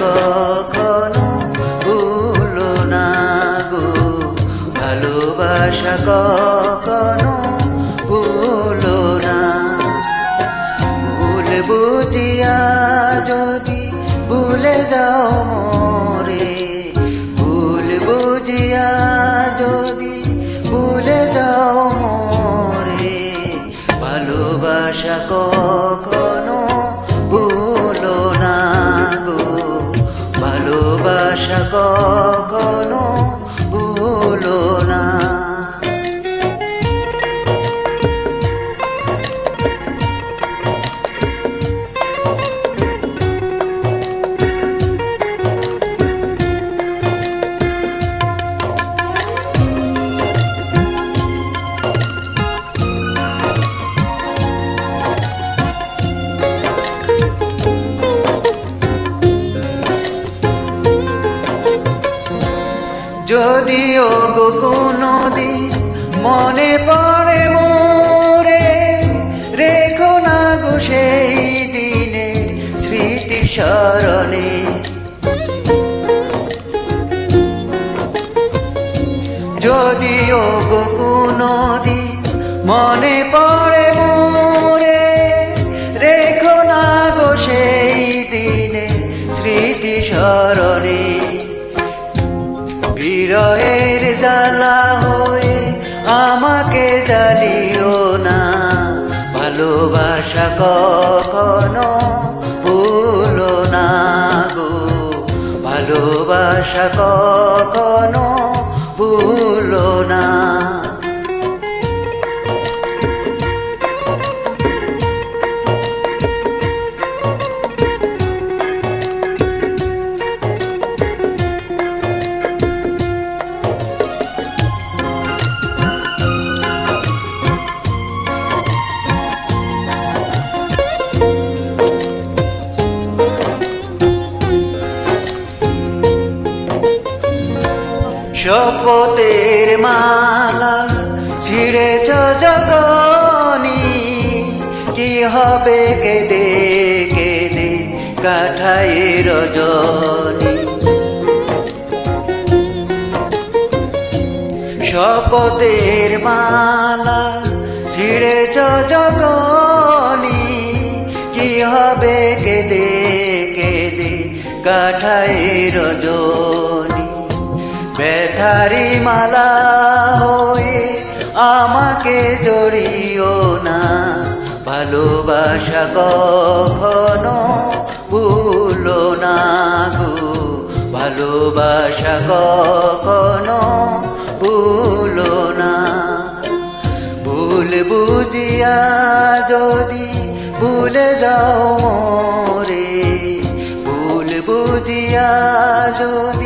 কখনো ভুলো না গো। ভালোবাসা কখনো ভুলো না। ভুল বুঝিয়া যদি ভুলে যাও মোরে। ভুল বুঝিয়া যদি ভুলে যাও মোরে। ভালোবাসা যদিও গো কোনো দিন মনে পড়ে মোরে, রেখো না গো সেই দিনের স্মৃতি স্মরণে। যদিও গো কোনো দিন মনে পড়ে বিরহের জ্বালা হয়ে আমাকে জ্বালিও না। ভালোবাসা কখনো ভুলো না গো। ভালোবাসা কখনো ভুলো না। শপথের মালা ছিঁড়েছ জগনি। কি হবে কেদে কেদে কাঠাই রজনী। শপথের মালা ছিঁড়েছ জগনি। কি হবে কেদে কেদে কাঠাই রজনী। ব্যথারি মালা হয়ে আমাকে জড়িও না। ভালোবাসা কখনো ভুলো না গো। ভালোবাসা কখনো ভুলো না। ভুল বুঝিয়া যদি ভুলে যাও মোরে। ভুল বুঝিয়া যদি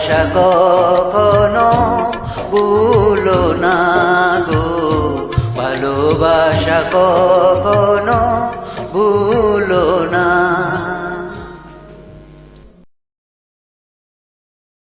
ভালোবাসা কখনো ভুলো না গো। ভালোবাসা কখনো ভুলো না।